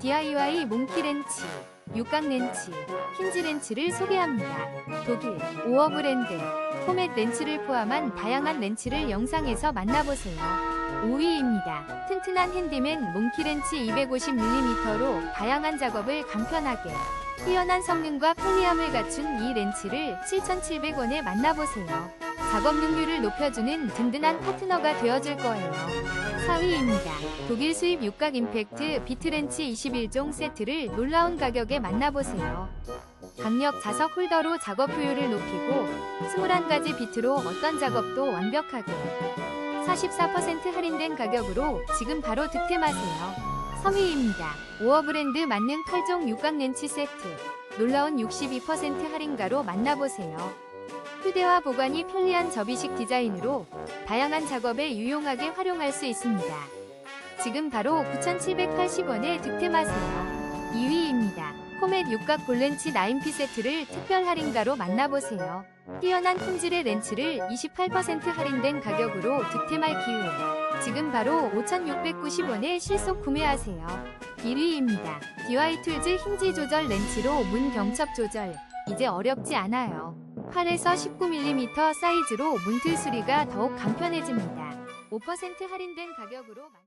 DIY 몽키 렌치, 육각 렌치, 힌지 렌치를 소개합니다. 독일 오어 브랜드 포맷 렌치를 포함한 다양한 렌치를 영상에서 만나보세요. 5위입니다. 튼튼한 핸디맨 몽키 렌치 250mm로 다양한 작업을 간편하게 뛰어난 성능과 편리함을 갖춘 이 렌치를 7,700원에 만나보세요. 작업 능률을 높여주는 든든한 파트너가 되어줄 거예요. 4위입니다. 독일 수입 육각 임팩트 비트렌치 21종 세트를 놀라운 가격에 만나보세요. 강력 자석 홀더로 작업 효율을 높이고 21가지 비트로 어떤 작업도 완벽하게 44% 할인된 가격으로 지금 바로 득템하세요. 3위입니다. 오어 브랜드 만능 8종 육각 렌치 세트 놀라운 62% 할인가로 만나보세요. 휴대와 보관이 편리한 접이식 디자인으로 다양한 작업에 유용하게 활용할 수 있습니다. 지금 바로 9,780원에 득템하세요. 2위입니다. 코멧 육각 볼렌치 9피 세트를 특별 할인가로 만나보세요. 뛰어난 품질의 렌치를 28% 할인된 가격으로 득템할 기회. 지금 바로 5,690원에 실속 구매하세요. 1위입니다. DY 툴즈 힌지 조절 렌치로 문 경첩 조절. 이제 어렵지 않아요. 8에서 19mm 사이즈로 문틀 수리가 더욱 간편해집니다. 5% 할인된 가격으로 만-